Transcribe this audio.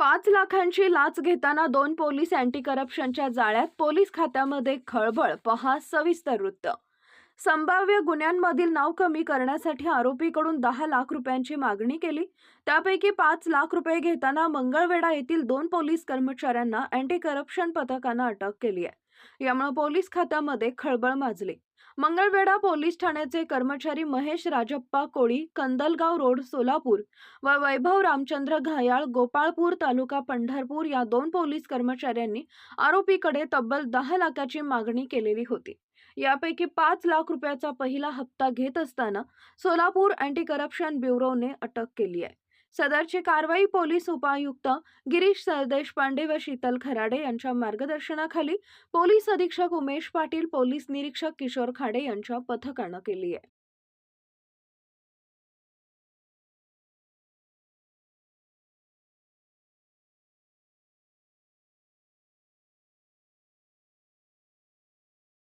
पाच लाखांची लाच घेताना दोन पोलीस अँटी करप्शनच्या जाळ्यात पोलीस खात्यामध्ये खळबळ पहा सविस्तर वृत्त. संभाव्य गुन्ह्यांमधील नाव कमी करण्यासाठी आरोपीकडून दहा लाख रुपयांची मागणी केली. त्यापैकी पाच लाख रुपये घेताना मंगळवेढा येथील दोन पोलीस कर्मचाऱ्यांना अँटी करप्शन पथकानं अटक केली आहे. यामुळे पोलीस खात्यामध्ये खळबळ माजली. मंगळवेढा पोलीस ठाण्याचे कर्मचारी महेश राजप्पा कोळी कंदलगाव रोड सोलापूर व वैभव रामचंद्र घायाळ गोपाळपूर तालुका पंढरपूर या दोन पोलीस कर्मचाऱ्यांनी आरोपीकडे तब्बल दहा लाखाची मागणी केलेली होती. यापैकी पाच लाख रुपयाचा पहिला हप्ता घेत असताना सोलापूर अँटी करप्शन ब्युरोने अटक केली आहे. सदरची कारवाई पोलीस उपायुक्त गिरीश सरदेशपांडे व शीतल खराडे यांच्या मार्गदर्शनाखाली पोलीस अधीक्षक उमेश पाटील पोलीस निरीक्षक किशोर खाडे यांच्या पथकानं केली आहे.